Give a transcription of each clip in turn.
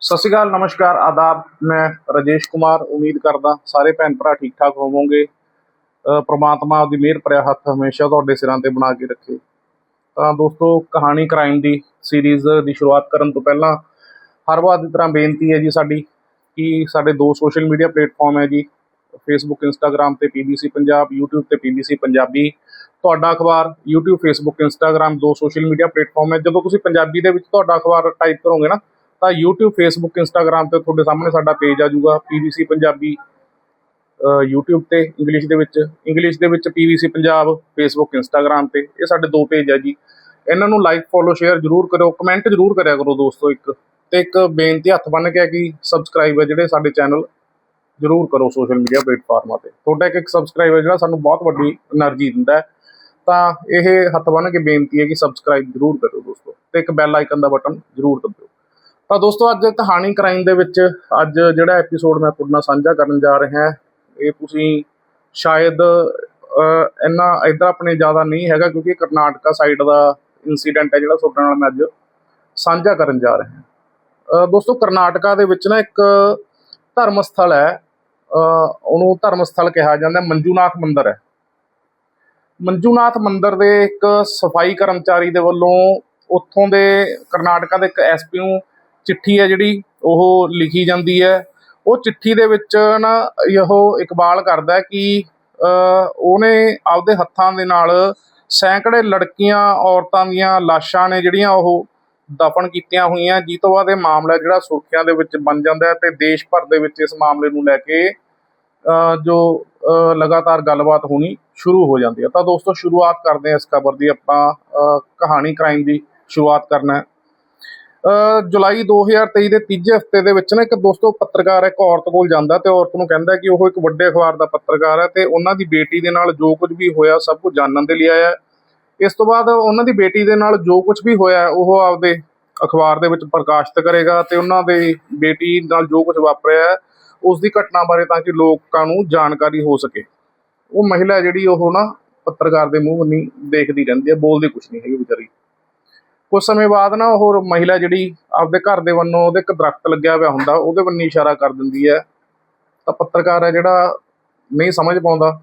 ਸਤਿ ਸ਼੍ਰੀ ਅਕਾਲ ਨਮਸਕਾਰ ਆਦਾਬ। ਮੈਂ ਰਾਜੇਸ਼ ਕੁਮਾਰ ਉਮੀਦ ਕਰਦਾ ਸਾਰੇ ਭੈਣ ਭਰਾ ਠੀਕ ਠਾਕ ਹੋਵੋਗੇ। ਅ, ਪ੍ਰਮਾਤਮਾ ਆਪਦੀ ਮਿਹਰ ਭਰਿਆ ਹੱਥ ਹਮੇਸ਼ਾ ਤੁਹਾਡੇ ਸਿਰਾਂ ਤੇ ਬਣਾ ਕੇ ਰੱਖੇ। ਤਾਂ ਦੋਸਤੋ ਕਹਾਣੀ ਕ੍ਰਾਈਮ ਦੀ ਸੀਰੀਜ਼ ਦੀ ਸ਼ੁਰੂਆਤ ਕਰਨ ਤੋਂ ਪਹਿਲਾਂ ਹਰ ਵਾਰ ਦੀ ਤਰ੍ਹਾਂ ਬੇਨਤੀ ਹੈ ਜੀ ਸਾਡੀ ਕਿ ਸਾਡੇ ਦੋ ਸੋਸ਼ਲ ਮੀਡੀਆ ਪਲੇਟਫਾਰਮ ਹੈ ਜੀ ਫੇਸਬੁੱਕ ਇੰਸਟਾਗ੍ਰam ਤੇ ਪੀਬੀਸੀ ਪੰਜਾਬ YouTube ਤੇ ਪੀਬੀਸੀ ਪੰਜਾਬੀ ਤੁਹਾਡਾ ਅਖਬਾਰ YouTube Facebook Instagram ਦੋ ਸੋਸ਼ਲ ਮੀਡੀਆ ਪਲੇਟਫਾਰਮ ਹੈ। ਜਦੋਂ ਤੁਸੀਂ ਪੰਜਾਬੀ ਦੇ ਵਿੱਚ ਤੁਹਾਡਾ ਅਖਬਾਰ ਟਾਈਪ ਕਰੋਗੇ ਨਾ ਤਾਂ YouTube, Facebook, Instagram ਤੇ ਤੁਹਾਡੇ ਸਾਹਮਣੇ ਸਾਡਾ ਪੇਜ ਆ ਜਾਊਗਾ, PVC ਪੰਜਾਬੀ YouTube ਤੇ ਇੰਗਲਿਸ਼ ਦੇ ਵਿੱਚ। ਇੰਗਲਿਸ਼ ਦੇ ਵਿੱਚ PVC ਪੰਜਾਬ, Facebook, Instagram ਤੇ। ਇਹ ਸਾਡੇ ਦੋ ਪੇਜ ਆ ਜੀ। ਇਹਨਾਂ ਨੂੰ ਲਾਈਕ ਫੋਲੋ ਸ਼ੇਅਰ ਜ਼ਰੂਰ ਕਰਿਓ। ਕਮੈਂਟ ਜ਼ਰੂਰ ਕਰਿਆ ਕਰੋ ਦੋਸਤੋ ਇੱਕ। ਤੇ ਇੱਕ ਬੇਨਤੀ ਹੱਥ ਬੰਨ ਕੇ ਕਿ ਸਬਸਕ੍ਰਾਈਬ ਹੈ ਜਿਹੜੇ ਸਾਡੇ ਚੈਨਲ ਜ਼ਰੂਰ ਕਰੋ ਸੋਸ਼ਲ ਮੀਡੀਆ ਪਲੇਟਫਾਰਮਾਂ ਤੇ। ਤੁਹਾਡਾ ਇੱਕ ਇੱਕ ਸਬਸਕ੍ਰਾਈਬ ਹੈ ਜਿਹੜਾ ਸਾਨੂੰ ਬਹੁਤ ਵੱਡੀ એનર્ਜੀ ਦਿੰਦਾ ਹੈ। ਤਾਂ ਇਹ ਹੱਥ ਬੰਨ ਕੇ ਬੇਨਤੀ ਹੈ ਕਿ ਸਬਸਕ੍ਰਾਈਬ ਜ਼ਰੂਰ ਕਰੋ ਦੋਸਤੋ। ਤੇ ਇੱਕ ਬੈਲ ਆਈਕਨ ਦਾ ਬਟਨ ਜ਼ਰੂਰ ਦਬਾਓ। ਤਾਂ ਦੋਸਤੋ ਅੱਜ ਕਹਾਣੀ ਕ੍ਰਾਈਮ ਦੇ ਵਿੱਚ ਅੱਜ ਜਿਹੜਾ ਐਪੀਸੋਡ ਮੈਂ ਤੁਹਾਡੇ ਨਾਲ ਸਾਂਝਾ ਕਰਨ ਜਾ ਰਿਹਾ ਇਹ ਤੁਸੀਂ ਸ਼ਾਇਦ ਇੰਨਾ ਇੱਧਰ ਆਪਣੇ ਜ਼ਿਆਦਾ ਨਹੀਂ ਹੈਗਾ ਕਿਉਂਕਿ ਕਰਨਾਟਕਾ ਸਾਈਡ ਦਾ ਇਨਸੀਡੈਂਟ ਹੈ ਜਿਹੜਾ ਤੁਹਾਡੇ ਨਾਲ ਮੈਂ ਅੱਜ ਸਾਂਝਾ ਕਰਨ ਜਾ ਰਿਹਾ ਦੋਸਤੋ ਕਰਨਾਟਕਾ ਦੇ ਵਿੱਚ ਨਾ ਇੱਕ ਧਰਮ ਸਥਲ ਹੈ ਅਹ, ਉਹਨੂੰ ਧਰਮ ਸਥਲ ਕਿਹਾ ਜਾਂਦਾ ਮੰਜੂਨਾਥ ਮੰਦਿਰ ਹੈ। ਮੰਜੂਨਾਥ ਮੰਦਿਰ ਦੇ ਇੱਕ ਸਫ਼ਾਈ ਕਰਮਚਾਰੀ ਦੇ ਵੱਲੋਂ ਉੱਥੋਂ ਦੇ ਕਰਨਾਟਕਾ ਦੇ ਇੱਕ ਐਸਪੀ ਨੂੰ ਚਿੱਠੀ ਹੈ ਜਿਹੜੀ ਉਹ ਲਿਖੀ ਜਾਂਦੀ ਹੈ। ਉਹ ਚਿੱਠੀ ਦੇ ਵਿੱਚ ਨਾ ਇਹੋ ਇਕਬਾਲ ਕਰਦਾ ਕਿ ਅਹ, ਉਹਨੇ ਆਪਦੇ ਹੱਥਾਂ ਦੇ ਨਾਲ ਸੈਂਕੜੇ ਲੜਕੀਆਂ ਔਰਤਾਂ ਦੀਆਂ ਲਾਸ਼ਾਂ ਨੇ ਜਿਹੜੀਆਂ ਉਹ ਦਫਨ ਕੀਤੀਆਂ ਹੋਈਆਂ। ਜਿਸ ਤੋਂ ਬਾਅਦ ਇਹ ਮਾਮਲਾ ਜਿਹੜਾ ਸੁਰਖੀਆਂ ਦੇ ਵਿੱਚ ਬਣ ਜਾਂਦਾ ਤੇ ਦੇਸ਼ ਭਰ ਦੇ ਵਿੱਚ ਇਸ ਮਾਮਲੇ ਨੂੰ ਲੈ ਕੇ ਅਹ, ਜੋ ਅਹ, ਲਗਾਤਾਰ ਗੱਲਬਾਤ ਹੋਣੀ ਸ਼ੁਰੂ ਹੋ ਜਾਂਦੀ ਹੈ। ਤਾਂ ਦੋਸਤੋ ਸ਼ੁਰੂਆਤ ਕਰਦੇ ਹਾਂ ਇਸ ਖਬਰ ਦੀ। ਆਪਾਂ ਅਹ, ਕਹਾਣੀ ਕ੍ਰਾਈਮ ਦੀ ਸ਼ੁਰੂਆਤ ਕਰਨਾ ਜੁਲਾਈ 2023 ਦੇ ਤੀਜੇ ਹਫ਼ਤੇ ਦੇ ਵਿੱਚ ਨਾ ਇੱਕ ਦੋਸਤੋ ਪੱਤਰਕਾਰ ਇੱਕ ਔਰਤ ਕੋਲ ਜਾਂਦਾ ਤੇ ਔਰਤ ਨੂੰ ਕਹਿੰਦਾ ਕਿ ਉਹ ਇੱਕ ਵੱਡੇ ਅਖਬਾਰ ਦਾ ਪੱਤਰਕਾਰ ਹੈ ਤੇ ਉਹਨਾਂ ਦੀ ਬੇਟੀ ਦੇ ਨਾਲ ਜੋ ਕੁਝ ਵੀ ਹੋਇਆ ਸਭ ਕੁਝ ਜਾਣਨ ਦੇ ਲਈ ਆਇਆ। ਇਸ ਤੋਂ ਬਾਅਦ ਉਹਨਾਂ ਦੀ ਬੇਟੀ ਦੇ ਨਾਲ ਜੋ ਕੁਝ ਵੀ ਹੋਇਆ ਉਹ ਆਪਦੇ ਅਖਬਾਰ ਦੇ ਵਿੱਚ ਪ੍ਰਕਾਸ਼ਿਤ ਕਰੇਗਾ ਤੇ ਉਹਨਾਂ ਦੇ ਬੇਟੀ ਨਾਲ ਜੋ ਕੁਝ ਵਾਪਰਿਆ ਹੈ, ਉਸ ਦੀ ਘਟਨਾ ਬਾਰੇ ਤਾਂ ਕਿ ਲੋਕਾਂ ਨੂੰ ਜਾਣਕਾਰੀ ਹੋ ਸਕੇ। ਉਹ ਮਹਿਲਾ ਜਿਹੜੀ ਉਹ ਨਾ ਪੱਤਰਕਾਰ ਦੇ ਮੂੰਹ ਨਹੀਂ ਦੇਖਦੀ ਰਹਿੰਦੀ ਹੈ ਬੋਲਦੀ ਕੁਝ ਨਹੀਂ ਹੈਗੀ ਵਿਚਾਰੀ। ਕੁਝ ਸਮੇਂ ਬਾਅਦ ਨਾ ਉਹ ਮਹਿਲਾ ਜਿਹੜੀ ਆਪਦੇ ਘਰ ਦੇ ਵੱਲੋਂ ਉਹਦੇ ਇੱਕ ਦਰਖਤ ਲੱਗਿਆ ਹੋਇਆ ਹੁੰਦਾ, ਉਹਦੇ ਵੱਲ ਇਸ਼ਾਰਾ ਕਰ ਦਿੰਦੀ ਹੈ। ਤਾਂ ਪੱਤਰਕਾਰ ਹੈ ਜਿਹੜਾ ਨਹੀਂ ਸਮਝ ਪਾਉਂਦਾ।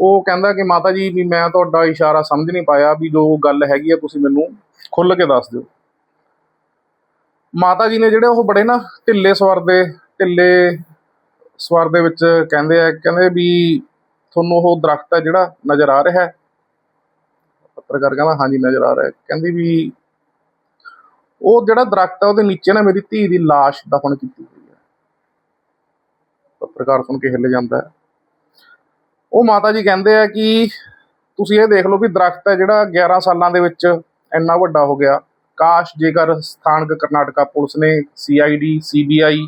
ਉਹ ਕਹਿੰਦਾ ਕਿ ਮਾਤਾ ਜੀ, ਵੀ ਮੈਂ ਤੁਹਾਡਾ ਇਸ਼ਾਰਾ ਸਮਝ ਨਹੀਂ ਪਾਇਆ ਵੀ ਜੋ ਗੱਲ ਹੈਗੀ ਆ ਤੁਸੀਂ ਮੈਨੂੰ ਖੁੱਲ੍ਹ ਕੇ ਦੱਸ ਦਿਓ। ਮਾਤਾ ਜੀ ਨੇ ਜਿਹੜੇ ਉਹ ਬੜੇ ਨਾ ਢਿੱਲੇ ਸਵਰ ਦੇ, ਢਿੱਲੇ ਸਵਰ ਦੇ ਵਿੱਚ ਕਹਿੰਦੇ ਆ, ਕਹਿੰਦੇ ਵੀ ਤੁਹਾਨੂੰ ਉਹ ਦਰਖਤ ਹੈ ਜਿਹੜਾ ਨਜ਼ਰ ਆ ਰਿਹਾ ਹੈ। ਪੱਤਰਕਾਰ ਕਹਿੰਦਾ, ਹਾਂਜੀ, ਨਜ਼ਰ ਆ ਰਿਹਾ ਹੈ। ਕਹਿੰਦੀ ਵੀ ਉਹ ਜਿਹੜਾ ਦਰਖਤ ਹੈ ਉਹਦੇ ਨੀਚੇ ਨਾ ਮੇਰੀ ਧੀ ਦੀ ਲਾਸ਼ ਦਫਨ ਕੀਤੀ ਗਈ ਹੈ। ਪੱਤਰਕਾਰ ਸੁਣ ਕੇ ਹਿੱਲ ਜਾਂਦਾ ਹੈ। ਉਹ ਮਾਤਾ ਜੀ ਕਹਿੰਦੇ ਆ ਕਿ ਤੁਸੀਂ ਇਹ ਦੇਖ ਲਓ ਵੀ ਦਰਖਤ ਹੈ ਜਿਹੜਾ 11 ਸਾਲਾਂ ਦੇ ਵਿੱਚ ਇੰਨਾ ਵੱਡਾ ਹੋ ਗਿਆ। ਕਾਸ਼ ਜੇਕਰ ਸਥਾਨਕ ਕਰਨਾਟਕਾ ਪੁਲਿਸ ਨੇ ਸੀਆਈਡੀ ਸੀਬੀਆਈ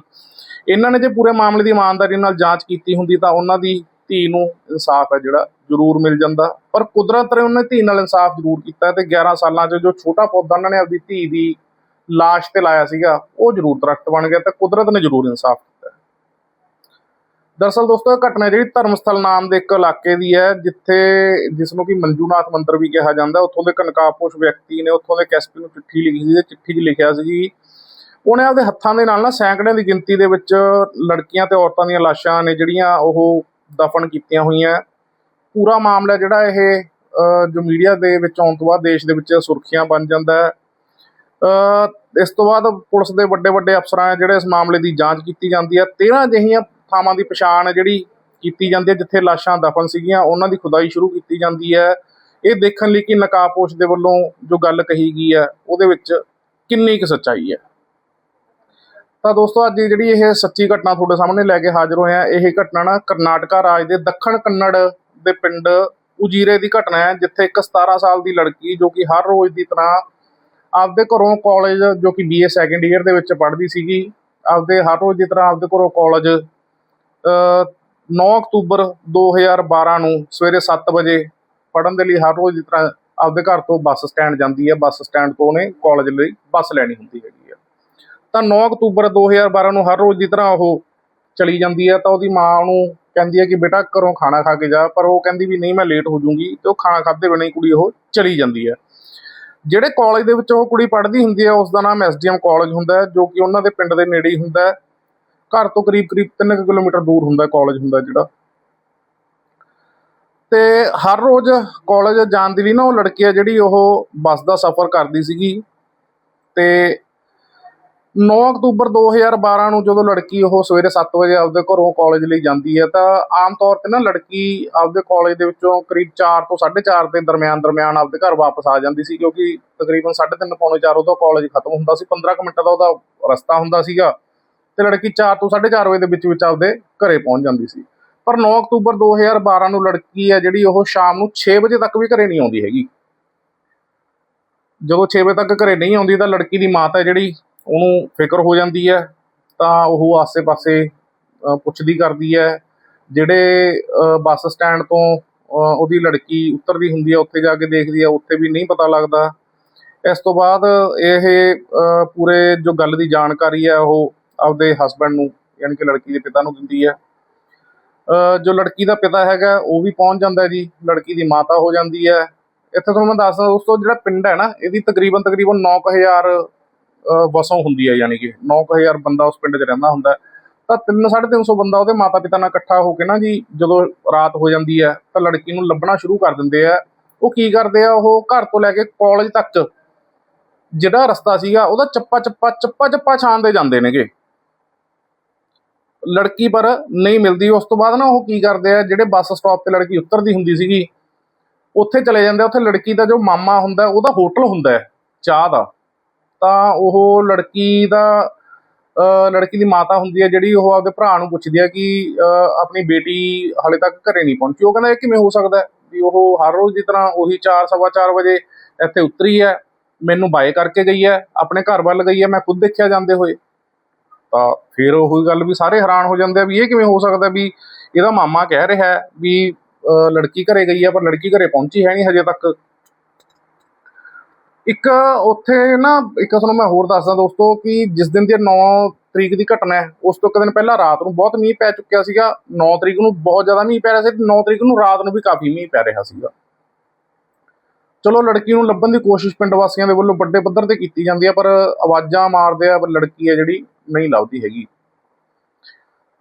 ਇਹਨਾਂ ਨੇ ਜੇ ਪੂਰੇ ਮਾਮਲੇ ਦੀ ਇਮਾਨਦਾਰੀ ਨਾਲ ਜਾਂਚ ਕੀਤੀ ਹੁੰਦੀ ਤਾਂ ਉਹਨਾਂ ਦੀ ਧੀ ਨੂੰ ਇਨਸਾਫ ਹੈ ਜਿਹੜਾ ਜ਼ਰੂਰ ਮਿਲ ਜਾਂਦਾ। ਪਰ ਕੁਦਰਤ ਨੇ ਉਹਨਾਂ ਦੀ ਧੀ ਨਾਲ ਇਨਸਾਫ ਜ਼ਰੂਰ ਕੀਤਾ ਤੇ 11 ਸਾਲਾਂ 'ਚ ਜੋ ਛੋਟਾ ਪੌਦਾ ਉਹਨਾਂ ਨੇ ਆਪਦੀ ਧੀ ਦੀ ਲਾਸ਼ ਤੇ ਲਾਇਆ ਸੀਗਾ ਉਹ ਜ਼ਰੂਰ ਦਰਖਤ ਬਣ ਗਿਆ ਤੇ ਕੁਦਰਤ ਨੇ ਜ਼ਰੂਰ ਇਨਸਾਫ ਕੀਤਾ ਦਰਅਸਲ ਦੋਸਤੋ ਇਹ ਘਟਨਾ ਜਿਹੜੀ ਧਰਮਸਥਲ ਨਾਮ ਦੇ ਇੱਕ ਇਲਾਕੇ ਦੀ ਹੈ ਜਿੱਥੇ ਜਿਸ ਨੂੰ ਕਿ ਮੰਜੂਨਾਥ ਮੰਦਰ ਵੀ ਕਿਹਾ ਜਾਂਦਾ ਉੱਥੋਂ ਦੇ ਕਨਕਾਪੋਸ਼ ਵਿਅਕਤੀ ਨੇ ਉੱਥੋਂ ਦੇ ਕੈਸਪੀ ਨੂੰ ਚਿੱਠੀ ਲਿਖੀ ਸੀ ਤੇ ਚਿੱਠੀ 'ਚ ਲਿਖਿਆ ਸੀ ਉਹਨੇ ਆਪਦੇ ਹੱਥਾਂ ਦੇ ਨਾਲ ਨਾ ਸੈਂਕੜਿਆਂ ਦੀ ਗਿਣਤੀ ਦੇ ਵਿੱਚ ਲੜਕੀਆਂ ਤੇ ਔਰਤਾਂ ਦੀਆਂ ਲਾਸ਼ਾਂ ਨੇ ਜਿਹੜੀਆਂ ਉਹ ਦਫਨ ਕੀਤੀਆਂ ਹੋਈਆਂ। ਪੂਰਾ ਮਾਮਲਾ ਜਿਹੜਾ ਇਹ ਅਹ, ਜੋ ਮੀਡੀਆ ਦੇ ਵਿੱਚ ਆਉਣ ਤੋਂ ਬਾਅਦ ਦੇਸ਼ ਦੇ ਵਿੱਚ ਸੁਰਖੀਆਂ ਬਣ ਜਾਂਦਾ ਹੈ। ਇਸ ਤੋਂ ਬਾਅਦ ਪੁਲਿਸ ਦੇ ਵੱਡੇ ਵੱਡੇ ਅਫਸਰਾਂ ਹੈ ਜਿਹੜੇ ਇਸ ਮਾਮਲੇ ਦੀ ਜਾਂਚ ਕੀਤੀ ਜਾਂਦੀ ਹੈ। 13 ਅਜਿਹੀਆਂ ਥਾਵਾਂ ਦੀ ਪਛਾਣ ਜਿਹੜੀ ਕੀਤੀ ਜਾਂਦੀ ਹੈ, ਜਿੱਥੇ ਲਾਸ਼ਾਂ ਦਫਨ ਸੀਗੀਆਂ। ਉਹਨਾਂ ਦੀ ਖੁਦਾਈ ਸ਼ੁਰੂ ਕੀਤੀ ਜਾਂਦੀ ਹੈ। ਇਹ ਦੇਖਣ ਲਈ ਕਿ ਨਕਾਬਪੋਸ਼ ਦੇ ਵੱਲੋਂ ਜੋ ਗੱਲ ਕਹੀ ਗਈ ਹੈ, ਉਹਦੇ ਵਿੱਚ ਕਿੰਨੀ ਕੁ ਸੱਚਾਈ ਹੈ। ਤਾਂ ਦੋਸਤੋ, ਅੱਜ ਜਿਹੜੀ ਇਹ ਸੱਚੀ ਘਟਨਾ ਤੁਹਾਡੇ ਸਾਹਮਣੇ ਲੈ ਕੇ ਹਾਜ਼ਰ ਹੋਇਆ ਇਹ ਘਟਨਾ ਨਾ ਕਰਨਾਟਕਾ ਰਾਜ ਦੇ ਦੱਖਣ ਕੰਨੜ ਦੇ ਪਿੰਡ ਉਜੀਰੇ ਦੀ ਘਟਨਾ ਹੈ, ਜਿੱਥੇ ਇੱਕ 17 ਸਾਲ ਦੀ ਲੜਕੀ ਜੋ ਕਿ ਹਰ ਰੋਜ਼ ਦੀ ਤਰ੍ਹਾਂ ਆਪਦੇ ਘਰੋਂ ਕਾਲਜ ਜੋ ਕਿ ਬੀਏ ਸੈਕੰਡ ਈਅਰ ਦੇ ਵਿੱਚ ਪੜ੍ਹਦੀ ਸੀਗੀ, ਆਪਦੇ ਹਰ ਰੋਜ਼ ਦੀ ਤਰ੍ਹਾਂ ਆਪਦੇ ਘਰੋਂ ਕਾਲਜ 9 ਅਕਤੂਬਰ 2012 ਨੂੰ ਸਵੇਰੇ 7 ਵਜੇ ਪੜ੍ਹਨ ਦੇ ਲਈ ਹਰ ਰੋਜ਼ ਦੀ ਤਰ੍ਹਾਂ ਆਪਦੇ ਘਰ ਤੋਂ ਬੱਸ ਸਟੈਂਡ ਜਾਂਦੀ ਹੈ, ਬੱਸ ਸਟੈਂਡ ਤੋਂ ਉਹਨੇ ਕਾਲਜ ਲਈ ਬੱਸ ਲੈਣੀ ਹੁੰਦੀ ਹੈਗੀ ਆ। ਤਾਂ 9 ਅਕਤੂਬਰ 2012 ਨੂੰ ਹਰ ਰੋਜ਼ ਦੀ ਤਰ੍ਹਾਂ ਉਹ ਚਲੀ ਜਾਂਦੀ ਹੈ ਤਾਂ ਉਹਦੀ ਮਾਂ ਉਹਨੂੰ ਕਹਿੰਦੀ ਹੈ ਕਿ ਬੇਟਾ ਘਰੋਂ ਖਾਣਾ ਖਾ ਕੇ ਜਾ, ਪਰ ਉਹ ਕਹਿੰਦੀ ਵੀ ਨਹੀਂ ਮੈਂ ਲੇਟ ਹੋ ਜਾਊਂਗੀ ਤੇ ਉਹ ਖਾਣਾ ਖਾਦੇ ਬਿਨਾਂ ਹੀ ਕੁੜੀ ਉਹ ਚਲੀ ਜਾਂਦੀ ਹੈ। ਜਿਹੜੇ ਕਾਲਜ ਦੇ ਵਿੱਚ ਉਹ ਕੁੜੀ ਪੜ੍ਹਦੀ ਹੁੰਦੀ ਹੈ ਉਸ ਦਾ ਨਾਮ ਐਸਡੀਐਮ ਕਾਲਜ ਹੁੰਦਾ ਹੈ, ਜੋ ਕਿ ਉਹਨਾਂ ਦੇ ਪਿੰਡ ਦੇ ਨੇੜੇ ਹੀ ਹੁੰਦਾ ਹੈ। ਘਰ ਤੋਂ ਕਰੀਬ ਕਰੀਬ 3 ਕਿਲੋਮੀਟਰ ਦੂਰ ਹੁੰਦਾ ਕਾਲਜ ਹੁੰਦਾ ਜਿਹੜਾ। ਤੇ ਹਰ ਰੋਜ਼ ਕਾਲਜ ਜਾਣ ਦੇ ਲਈ ਨਾ ਉਹ ਲੜਕੀ ਹੈ ਜਿਹੜੀ ਉਹ ਬੱਸ ਦਾ ਸਫ਼ਰ ਕਰਦੀ ਸੀਗੀ। ਤੇ 9 ਅਕਤੂਬਰ 2012 ਨੂੰ ਜਦੋਂ ਲੜਕੀ ਉਹ ਸਵੇਰੇ 7 ਵਜੇ ਆਪਦੇ ਘਰੋਂ ਕਾਲਜ ਲਈ ਜਾਂਦੀ ਹੈ, ਤਾਂ ਆਮ ਤੌਰ ਤੇ ਨਾ ਲੜਕੀ ਆਪਦੇ ਕਾਲਜ ਦੇ ਵਿੱਚੋਂ ਕਰੀਬ 4 ਤੋਂ 4:30 ਦੇ ਦਰਮਿਆਨ ਦਰਮਿਆਨ ਆਪਦੇ ਘਰ ਵਾਪਸ ਆ ਜਾਂਦੀ ਸੀ, ਕਿਉਂਕਿ ਤਕਰੀਬਨ 3:30 ਪੌਣੇ 4 ਉਹਦਾ ਕਾਲਜ ਖਤਮ ਹੁੰਦਾ ਸੀ 15 ਕੁ ਮਿੰਟ ਦਾ ਉਹਦਾ ਰਸਤਾ ਹੁੰਦਾ ਸੀਗਾ ਤੇ ਲੜਕੀ 4 ਤੋਂ 4:30 ਵਜੇ ਦੇ ਵਿੱਚ ਵਿੱਚ ਆਪਦੇ ਘਰੇ ਪਹੁੰਚ ਜਾਂਦੀ ਸੀ। ਪਰ 9 ਅਕਤੂਬਰ 2012 ਨੂੰ ਲੜਕੀ ਹੈ ਜਿਹੜੀ ਉਹ ਸ਼ਾਮ ਨੂੰ 6 ਵਜੇ ਤੱਕ ਵੀ ਘਰੇ ਨਹੀਂ ਆਉਂਦੀ ਹੈਗੀ। ਜਦੋਂ 6 ਵਜੇ ਤੱਕ ਘਰੇ ਨਹੀਂ ਆਉਂਦੀ ਤਾਂ ਲੜਕੀ ਦੀ ਮਾਤਾ ਹੈ ਜਿਹੜੀ ਉਹਨੂੰ ਫਿਕਰ ਹੋ ਜਾਂਦੀ ਹੈ ਤਾਂ ਉਹ ਆਸੇ-ਪਾਸੇ ਪੁੱਛਦੀ ਕਰਦੀ ਹੈ। ਜਿਹੜੇ ਬੱਸ ਸਟੈਂਡ ਤੋਂ ਉਹਦੀ ਲੜਕੀ ਉਤਰਦੀ ਹੁੰਦੀ ਹੈ ਉੱਥੇ ਜਾ ਕੇ ਦੇਖਦੀ ਹੈ ਉੱਥੇ ਵੀ ਨਹੀਂ ਪਤਾ ਲੱਗਦਾ। ਇਸ ਤੋਂ ਬਾਅਦ ਇਹ ਪੂਰੇ ਜੋ ਗੱਲ ਦੀ ਜਾਣਕਾਰੀ ਹੈ ਉਹ ਆਪਦੇ ਹਸਬੰਡ ਨੂੰ ਯਾਨੀ ਕਿ ਲੜਕੀ ਦੇ ਪਿਤਾ ਨੂੰ ਦਿੰਦੀ ਹੈ। ਜੋ ਲੜਕੀ ਦਾ ਪਿਤਾ ਹੈਗਾ ਉਹ ਵੀ ਪਹੁੰਚ ਜਾਂਦਾ ਜੀ। ਲੜਕੀ ਦੀ ਮਾਤਾ ਹੋ ਜਾਂਦੀ ਹੈ। ਇੱਥੇ ਤੁਹਾਨੂੰ ਮੈਂ ਦੱਸਦਾ ਦੋਸਤੋ ਜਿਹੜਾ ਪਿੰਡ ਹੈ ਨਾ ਇਹਦੀ ਤਕਰੀਬਨ ਤਕਰੀਬਨ 9000 ਅ, ਵਸੋਂ ਹੁੰਦੀ ਹੈ, ਯਾਨੀ ਕਿ 9000 ਬੰਦਾ ਉਸ ਪਿੰਡ 'ਚ ਰਹਿੰਦਾ ਹੁੰਦਾ ਹੈ। ਤਾਂ 3 350 ਬੰਦਾ ਉਹਦੇ ਮਾਤਾ ਪਿਤਾ ਨਾਲ ਇਕੱਠਾ ਹੋ ਕੇ ਨਾ ਜੀ, ਜਦੋਂ ਰਾਤ ਹੋ ਜਾਂਦੀ ਹੈ, ਤਾਂ ਲੜਕੀ ਨੂੰ ਲੱਭਣਾ ਸ਼ੁਰੂ ਕਰ ਦਿੰਦੇ ਆ। ਉਹ ਕੀ ਕਰਦੇ ਆ, ਉਹ ਘਰ ਤੋਂ ਲੈ ਕੇ ਕਾਲਜ ਤੱਕ ਜਿਹੜਾ ਰਸਤਾ ਸੀਗਾ, ਉਹਦਾ ਚੱਪਾ ਚੱਪਾ ਚੱਪਾ ਚੱਪਾ ਛਾਣਦੇ ਜਾਂਦੇ ਨੇਗੇ। ਲੜਕੀ ਪਰ ਨਹੀਂ ਮਿਲਦੀ। ਉਸ ਤੋਂ ਬਾਅਦ ਨਾ ਉਹ ਕੀ ਕਰਦੇ ਆ, ਜਿਹੜੇ ਬੱਸ ਸਟਾਪ ਤੇ ਲੜਕੀ ਉਤਰਦੀ ਹੁੰਦੀ ਸੀਗੀ, ਉੱਥੇ ਚਲੇ ਜਾਂਦੇ ਉੱਥੇ ਲੜਕੀ ਦਾ ਜੋ ਮਾਮਾ ਹੁੰਦਾ, ਉਹਦਾ ਹੋਟਲ ਹੁੰਦਾ ਹੈ, ਚਾਹ ਦਾ। ਤਾਂ ਉਹ ਲੜਕੀ ਦਾ ਲੜਕੀ ਦੀ ਮਾਤਾ ਹੁੰਦੀ ਹੈ ਜਿਹੜੀ ਉਹ ਆਪਦੇ ਭਰਾ ਨੂੰ ਪੁੱਛਦੀ ਹੈ ਕਿ ਆਪਣੀ ਬੇਟੀ ਹਾਲੇ ਤੱਕ ਘਰੇ ਨਹੀਂ ਪਹੁੰਚੀ। ਉਹ ਕਹਿੰਦਾ ਇਹ ਕਿਵੇਂ ਹੋ ਸਕਦਾ ਹੈ ਵੀ ਉਹ ਹਰ ਰੋਜ਼ ਦੀ ਤਰ੍ਹਾਂ ਉਹੀ 4 ਸਵਾ ਚਾਰ ਵਜੇ ਇੱਥੇ ਉਤਰੀ ਹੈ ਮੈਨੂੰ ਬਾਏ ਕਰਕੇ ਗਈ ਹੈ ਆਪਣੇ ਘਰ ਵੱਲ ਗਈ ਹੈ ਮੈਂ ਖੁਦ ਦੇਖਿਆ ਜਾਂਦੇ ਹੋਏ। ਤਾਂ ਫਿਰ ਉਹੀ ਗੱਲ ਵੀ ਸਾਰੇ ਹੈਰਾਨ ਹੋ ਜਾਂਦੇ ਆ ਵੀ ਇਹ ਕਿਵੇਂ ਹੋ ਸਕਦਾ ਵੀ ਇਹਦਾ ਮਾਮਾ ਕਹਿ ਰਿਹਾ ਵੀ ਅ, ਲੜਕੀ ਘਰੇ ਗਈ ਹੈ ਪਰ ਲੜਕੀ ਘਰੇ ਪਹੁੰਚੀ ਹੈ ਨਹੀਂ ਹਜੇ ਤੱਕ। ਇੱਕ ਉੱਥੇ ਨਾ, ਇੱਕ ਤੁਹਾਨੂੰ ਮੈਂ ਹੋਰ ਦੱਸਦਾ ਦੋਸਤੋ ਕਿ ਜਿਸ ਦਿਨ ਦੀ 9 ਤਰੀਕ ਦੀ ਘਟਨਾ ਹੈ, ਉਸ ਤੋਂ ਇੱਕ ਦਿਨ ਪਹਿਲਾਂ ਰਾਤ ਨੂੰ ਬਹੁਤ ਮੀਂਹ ਪੈ ਚੁੱਕਿਆ ਸੀਗਾ। 9 ਤਰੀਕ ਨੂੰ ਬਹੁਤ ਜ਼ਿਆਦਾ ਮੀਂਹ ਪੈ ਰਿਹਾ ਸੀ 9 ਤਰੀਕ ਨੂੰ ਰਾਤ ਨੂੰ ਵੀ ਕਾਫੀ ਮੀਂਹ ਪੈ ਰਿਹਾ ਸੀਗਾ। ਚਲੋ, ਲੜਕੀ ਨੂੰ ਲੱਭਣ ਦੀ ਕੋਸ਼ਿਸ਼ ਪਿੰਡ ਵਾਸੀਆਂ ਦੇ ਵੱਲੋਂ ਵੱਡੇ ਪੱਧਰ ਤੇ ਕੀਤੀ ਜਾਂਦੀ ਹੈ, ਪਰ ਆਵਾਜ਼ਾਂ ਮਾਰਦੇ ਆ ਪਰ ਲੜਕੀ ਹੈ ਜਿਹੜੀ, ਨਹੀਂ ਲੱਭਦੀ ਹੈਗੀ।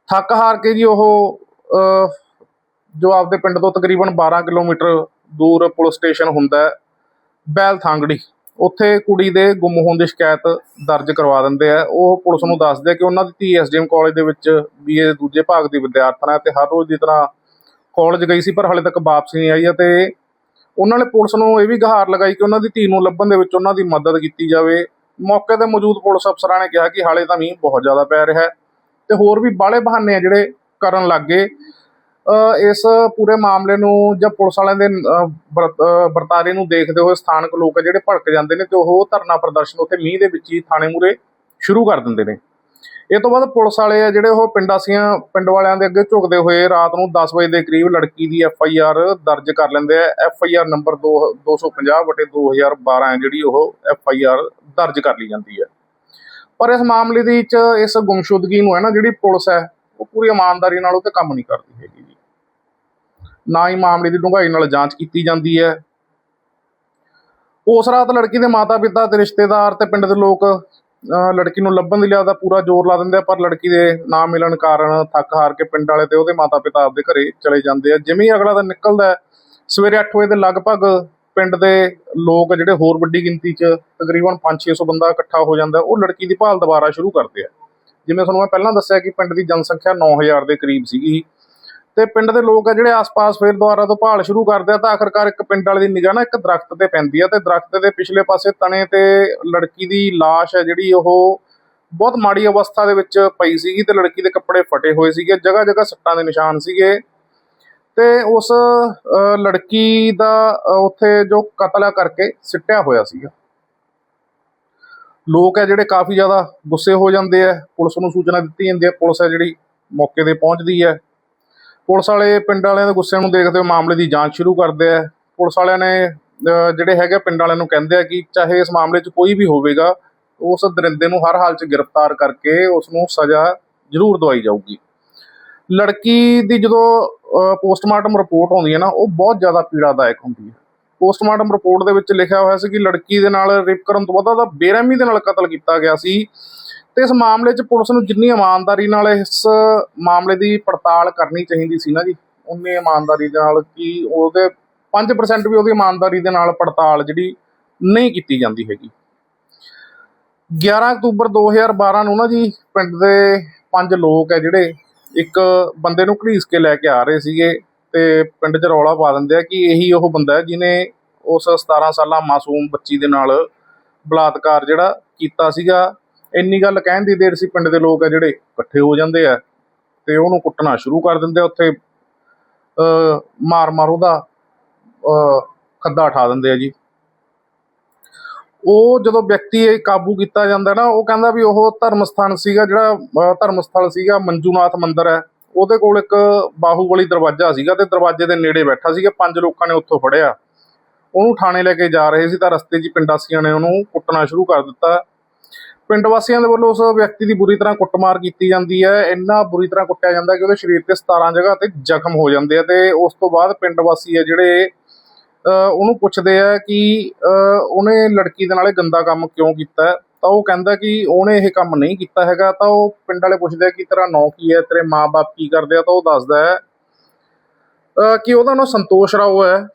ਥੱਕ ਹਾਰ ਕੇ ਜੀ ਉਹ ਜੋ ਆਪਦੇ ਪਿੰਡ ਤੋਂ ਤਕਰੀਬਨ 12 ਕਿਲੋਮੀਟਰ ਦੂਰ ਪੁਲਿਸ ਸਟੇਸ਼ਨ ਹੁੰਦਾ ਹੈ ਬੈਲ ਥਾਂਗੜੀ। ਉੱਥੇ ਕੁੜੀ ਦੇ ਗੁੰਮ ਹੋਣ ਦੀ ਸ਼ਿਕਾਇਤ ਦਰਜ ਕਰਵਾ ਦਿੰਦੇ ਆ। ਉਹ ਪੁਲਿਸ ਨੂੰ ਦੱਸਦੇ ਆ ਕਿ ਉਹਨਾਂ ਦੀ ਧੀ ਐਸਡੀਐਮ ਕਾਲਜ ਦੇ ਵਿੱਚ ਬੀਏ ਦੇ ਦੂਜੇ ਭਾਗ ਦੀ ਵਿਦਿਆਰਥਣ ਹੈ ਤੇ ਹਰ ਰੋਜ਼ ਦੀ ਤਰ੍ਹਾਂ ਕਾਲਜ ਗਈ ਸੀ, ਪਰ ਹਾਲੇ ਤੱਕ ਵਾਪਸ ਨਹੀਂ ਆਈ ਹੈ ਤੇ ਉਹਨਾਂ ਨੇ ਪੁਲਿਸ ਨੂੰ ਇਹ ਵੀ ਗਹਾਰ ਲਗਾਈ ਕਿ ਉਹਨਾਂ ਦੀ ਧੀ ਨੂੰ ਲੱਭਣ ਦੇ ਵਿੱਚ ਉਹਨਾਂ ਦੀ ਮਦਦ ਕੀਤੀ ਜਾਵੇ। ਮੌਕੇ ਤੇ ਮੌਜੂਦ ਪੁਲਿਸ ਅਫਸਰਾਂ ਨੇ ਕਿਹਾ ਕਿ ਹਾਲੇ ਤਾਂ ਮੀਂਹ ਬਹੁਤ ਜ਼ਿਆਦਾ ਪੈ ਰਿਹਾ ਹੈ ਤੇ ਹੋਰ ਵੀ ਬਾਹਲੇ ਬਹਾਨੇ ਆ ਜਿਹੜੇ ਕਰਨ ਲੱਗ ਗਏ। ਇਸ ਪੂਰੇ ਮਾਮਲੇ ਨੂੰ ਜਾਂ ਪੁਲਿਸ ਵਾਲਿਆਂ ਦੇ ਵਰਤਾਰੇ ਨੂੰ ਦੇਖਦੇ ਹੋਏ ਸਥਾਨਕ ਲੋਕ ਆ ਜਿਹੜੇ ਭੜਕ ਜਾਂਦੇ ਨੇ ਤੇ ਉਹ ਧਰਨਾ ਪ੍ਰਦਰਸ਼ਨ ਉੱਥੇ ਮੀਂਹ ਦੇ ਵਿੱਚ ਹੀ ਥਾਣੇ ਮੂਰੇ ਸ਼ੁਰੂ ਕਰ ਦਿੰਦੇ ਨੇ। ਇਹ ਤੋਂ ਬਾਅਦ ਪੁਲਿਸ ਵਾਲੇ ਆ ਜਿਹੜੇ ਉਹ ਪਿੰਡਾਸੀਆਂ ਪਿੰਡ ਵਾਲਿਆਂ ਦੇ ਅੱਗੇ ਝੁਕਦੇ ਹੋਏ ਰਾਤ ਨੂੰ 10 ਵਜੇ ਦੇ ਕਰੀਬ ਲੜਕੀ ਦੀ ਐਫ ਆਈ ਆਰ ਦਰਜ ਕਰ ਲੈਂਦੇ ਆ। ਐਫ ਆਈ ਆਰ ਨੰਬਰ 250 ਵਟੇ 2012 ਹੈ ਜਿਹੜੀ ਉਹ ਐਫ ਆਈ ਆਰ ਦਰਜ ਕਰ ਲਈ ਜਾਂਦੀ ਹੈ। ਪਰ ਇਸ ਮਾਮਲੇ ਦੇ ਵਿੱਚ ਇਸ ਗੁੰਮਸ਼ੁਦਗੀ ਨੂੰ ਹੈ ਨਾ ਜਿਹੜੀ ਪੁਲਿਸ ਹੈ ਉਹ ਪੂਰੀ ਇਮਾਨਦਾਰੀ ਨਾਲ ਉਹ ਤੇ ਕੰਮ ਨਹੀਂ ਕਰਦੀ ਹੈਗੀ ਜੀ। ਨਾ ਹੀ ਮਾਮਲੇ ਦੀ ਡੂੰਘਾਈ ਨਾਲ ਜਾਂਚ ਕੀਤੀ ਜਾਂਦੀ ਹੈ। ਉਸ ਰਾਤ ਲੜਕੀ ਦੇ ਮਾਤਾ-ਪਿਤਾ ਤੇ ਰਿਸ਼ਤੇਦਾਰ ਤੇ ਪਿੰਡ ਦੇ ਲੋਕ ਅਹ, ਲੜਕੀ ਨੂੰ ਲੱਭਣ ਦੀ ਲਿਆ ਦਾ ਪੂਰਾ ਜ਼ੋਰ ਲਾ ਦਿੰਦੇ ਆ ਪਰ ਲੜਕੀ ਦੇ ਨਾ ਮਿਲਣ ਕਾਰਨ ਥੱਕ ਹਾਰ ਕੇ ਪਿੰਡ ਵਾਲੇ ਤੇ ਉਹਦੇ ਮਾਤਾ-ਪਿਤਾ ਆਪਦੇ ਘਰੇ ਚਲੇ ਜਾਂਦੇ ਆ। ਜਿਵੇਂ ਹੀ ਅਗਲਾ ਦਿਨ ਨਿਕਲਦਾ ਸਵੇਰੇ 8 ਵਜੇ ਦੇ ਲਗਭਗ ਪਿੰਡ ਦੇ ਲੋਕ ਜਿਹੜੇ ਹੋਰ ਵੱਡੀ ਗਿਣਤੀ 'ਚ ਤਕਰੀਬਨ 5-600 ਬੰਦਾ ਇਕੱਠਾ ਹੋ ਜਾਂਦਾ ਉਹ ਲੜਕੀ ਦੀ ਭਾਲ ਦੁਬਾਰਾ ਸ਼ੁਰੂ ਕਰਦੇ ਆ। ਜਿਵੇਂ ਤੁਹਾਨੂੰ ਮੈਂ ਪਹਿਲਾਂ ਦੱਸਿਆ ਕਿ ਪਿੰਡ ਦੀ ਜਨਸੰਖਿਆ 9000 ਦੇ ਕਰੀਬ ਸੀਗੀ ਤੇ ਪਿੰਡ ਦੇ ਲੋਕ ਆ ਜਿਹੜੇ ਆਸ-ਪਾਸ ਫਿਰ ਦੁਬਾਰਾ ਤੋਂ ਭਾਲ ਸ਼ੁਰੂ ਕਰਦੇ ਆ ਤਾਂ ਆਖਰਕਾਰ ਇੱਕ ਪਿੰਡ ਵਾਲੇ ਦੀ ਨਿਗਾਹ ਨਾ ਇੱਕ ਦਰਖਤ ਤੇ ਪੈਂਦੀ ਆ ਤੇ ਦਰਖਤ ਦੇ ਪਿਛਲੇ ਪਾਸੇ ਤਣੇ ਤੇ ਲੜਕੀ ਦੀ লাশ ਹੈ ਜਿਹੜੀ ਉਹ ਬਹੁਤ ਮਾੜੀ ਅਵਸਥਾ ਦੇ ਵਿੱਚ ਪਈ ਸੀਗੀ ਤੇ ਲੜਕੀ ਦੇ ਕੱਪੜੇ ਫਟੇ ਹੋਏ ਸੀਗੇ ਜਗ੍ਹਾ ਜਗ੍ਹਾ ਸੱਟਾਂ ਦੇ ਨਿਸ਼ਾਨ ਸੀਗੇ। ਤੇ ਉਸ ਲੜਕੀ ਦਾ ਉੱਥੇ ਜੋ ਕਤਲ ਕਰਕੇ ਸਿੱਟਿਆ ਹੋਇਆ ਸੀਗਾ। ਲੋਕ ਹੈ ਜਿਹੜੇ ਕਾਫੀ ਜ਼ਿਆਦਾ ਗੁੱਸੇ ਹੋ ਜਾਂਦੇ ਆ, ਪੁਲਿਸ ਨੂੰ ਸੂਚਨਾ ਦਿੱਤੀ ਜਾਂਦੀ ਹੈ ਪੁਲਿਸ ਹੈ ਜਿਹੜੀ ਮੌਕੇ ਤੇ ਪਹੁੰਚਦੀ ਹੈ ਪੁਲਿਸ ਵਾਲੇ ਪਿੰਡ ਵਾਲਿਆਂ ਦੇ ਗੁੱਸੇ ਨੂੰ ਦੇਖਦੇ ਹੋਏ ਮਾਮਲੇ ਦੀ ਜਾਂਚ ਸ਼ੁਰੂ ਕਰਦੇ ਆ। ਪੁਲਿਸ ਵਾਲਿਆਂ ਨੇ ਜਿਹੜੇ ਹੈਗੇ ਪਿੰਡ ਵਾਲਿਆਂ ਨੂੰ ਕਹਿੰਦੇ ਆ ਕਿ ਚਾਹੇ ਇਸ ਮਾਮਲੇ 'ਚ ਕੋਈ ਵੀ ਹੋਵੇਗਾ, ਉਸ ਦਰਿੰਦੇ ਨੂੰ ਹਰ ਹਾਲ 'ਚ ਗ੍ਰਿਫਤਾਰ ਕਰਕੇ ਉਸ ਨੂੰ ਸਜ਼ਾ ਜ਼ਰੂਰ ਦਵਾਈ ਜਾਊਗੀ। ਲੜਕੀ ਦੀ ਜਦੋਂ ਪੋਸਟਮਾਰਟਮ ਰਿਪੋਰਟ ਆਉਂਦੀ ਹੈ ਨਾ, ਉਹ ਬਹੁਤ ਜ਼ਿਆਦਾ ਪੀੜਾਦਾਇਕ ਹੁੰਦੀ ਹੈ ਪੋਸਟਮਾਰਟਮ ਰਿਪੋਰਟ ਦੇ ਵਿੱਚ ਲਿਖਿਆ ਹੋਇਆ ਸੀ ਕਿ ਲੜਕੀ ਦੇ ਨਾਲ ਰੇਪ ਕਰਨ ਤੋਂ ਬਾਅਦ ਉਹਦਾ ਬੇਰਹਿਮੀ ਦੇ ਨਾਲ ਕਤਲ ਕੀਤਾ ਗਿਆ ਸੀ। ਤੇ ਇਸ ਮਾਮਲੇ 'ਚ ਪੁਲਿਸ ਨੂੰ ਜਿੰਨੀ ਇਮਾਨਦਾਰੀ ਨਾਲ ਇਸ ਮਾਮਲੇ ਦੀ ਪੜਤਾਲ ਕਰਨੀ ਚਾਹੀਦੀ ਸੀ ਨਾ ਜੀ, ਉਨੀ ਇਮਾਨਦਾਰੀ ਦੇ ਨਾਲ ਕਿ ਉਹਦੇ 5% ਵੀ ਉਹਦੀ ਇਮਾਨਦਾਰੀ ਦੇ ਨਾਲ ਪੜਤਾਲ ਜਿਹੜੀ ਨਹੀਂ ਕੀਤੀ ਜਾਂਦੀ ਹੈਗੀ। 11 ਅਕਤੂਬਰ 2012 ਨੂੰ ਨਾ ਜੀ ਪਿੰਡ ਦੇ ਪੰਜ ਲੋਕ ਹੈ ਜਿਹੜੇ ਇੱਕ ਬੰਦੇ ਨੂੰ ਘੜੀਸ ਕੇ ਲੈ ਕੇ ਆ ਰਹੇ ਸੀਗੇ। ਤੇ ਪਿੰਡ 'ਚ ਰੌਲਾ ਪਾ ਦਿੰਦੇ ਆ ਕਿ ਇਹੀ ਉਹ ਬੰਦਾ ਹੈ ਜਿਹਨੇ ਉਸ 17 ਸਾਲਾਂ ਮਾਸੂਮ ਬੱਚੀ ਦੇ ਨਾਲ ਬਲਾਤਕਾਰ ਜਿਹੜਾ ਕੀਤਾ ਸੀਗਾ। ਇੰਨੀ ਗੱਲ ਕਹਿਣ ਦੀ ਦੇਰ ਸੀ ਪਿੰਡ ਦੇ ਲੋਕ ਆ ਜਿਹੜੇ ਇਕੱਠੇ ਹੋ ਜਾਂਦੇ ਆ ਤੇ ਉਹਨੂੰ ਕੁੱਟਣਾ ਸ਼ੁਰੂ ਕਰ ਦਿੰਦੇ ਆ ਉੱਥੇ। ਅ ਮਾਰ ਮਾਰ ਉਹਦਾ ਖੱਦਾ ਉਠਾ ਦਿੰਦੇ ਆ ਜੀ। ਉਹ ਜਦੋਂ ਵਿਅਕਤੀ ਇਹ ਕਾਬੂ ਕੀਤਾ ਜਾਂਦਾ ਨਾ, ਉਹ ਕਹਿੰਦਾ ਵੀ ਉਹ ਧਰਮ ਸਥਾਨ ਸੀਗਾ ਜਿਹੜਾ ਧਰਮ ਸਥਲ ਸੀਗਾ, ਮੰਜੂਨਾਥ ਮੰਦਿਰ ਹੈ। ਉਹਦੇ ਕੋਲ ਇੱਕ ਬਾਹੂਬਲੀ ਦਰਵਾਜ਼ਾ ਸੀਗਾ ਤੇ ਦਰਵਾਜ਼ੇ ਦੇ ਨੇੜੇ ਬੈਠਾ ਸੀਗਾ, ਪੰਜ ਲੋਕਾਂ ਨੇ ਉੱਥੋਂ ਫੜਿਆ। ਉਹਨੂੰ ਥਾਣੇ ਲੈ ਕੇ ਜਾ ਰਹੇ ਸੀ ਤਾਂ ਰਸਤੇ 'ਚ ਹੀ ਪਿੰਡਾਸੀਆਂ ਨੇ ਉਹਨੂੰ ਕੁੱਟਣਾ ਸ਼ੁਰੂ ਕਰ ਦਿੱਤਾ। ਪਿੰਡ ਵਾਸੀਆਂ ਦੇ ਵੱਲੋਂ ਉਸ ਵਿਅਕਤੀ ਦੀ ਬੁਰੀ ਤਰ੍ਹਾਂ ਕੁੱਟਮਾਰ ਕੀਤੀ ਜਾਂਦੀ ਹੈ। ਇੰਨਾ ਬੁਰੀ ਤਰ੍ਹਾਂ ਕੁੱਟਿਆ ਜਾਂਦਾ ਕਿ ਉਹਦੇ ਸਰੀਰ ਤੇ 17 ਜਗ੍ਹਾ ਤੇ ਜ਼ਖਮ ਹੋ ਜਾਂਦੇ ਆ ਤੇ ਉਸ ਤੋਂ ਬਾਅਦ ਪਿੰਡ ਵਾਸੀ ਹੈ ਜਿਹੜੇ, ਅਹ ਉਹਨੂੰ ਪੁੱਛਦੇ ਆ ਕਿ, ਅਹ ਉਹਨੇ ਲੜਕੀ ਦੇ ਨਾਲ ਗੰਦਾ ਕੰਮ ਕਿਉਂ ਕੀਤਾ? ਤਾਂ ਉਹ ਕਹਿੰਦਾ ਕਿ ਉਹਨੇ ਇਹ ਕੰਮ ਨਹੀਂ ਕੀਤਾ ਹੈਗਾ, ਤਾਂ ਉਹ ਪਿੰਡ ਵਾਲੇ ਪੁੱਛਦੇ ਆ ਕਿ ਤੇਰਾ ਨਾਂ ਕੀ ਹੈ, ਤੇਰੇ ਮਾਪੇ ਕੀ ਕਰਦੇ ਆ, ਤਾਂ ਉਹ ਦੱਸਦਾ ਹੈ, ਅਹ, ਕਿ ਉਹਦਾ ਨਾਂ ਸੰਤੋਸ਼ ਰਾਓ ਹੈ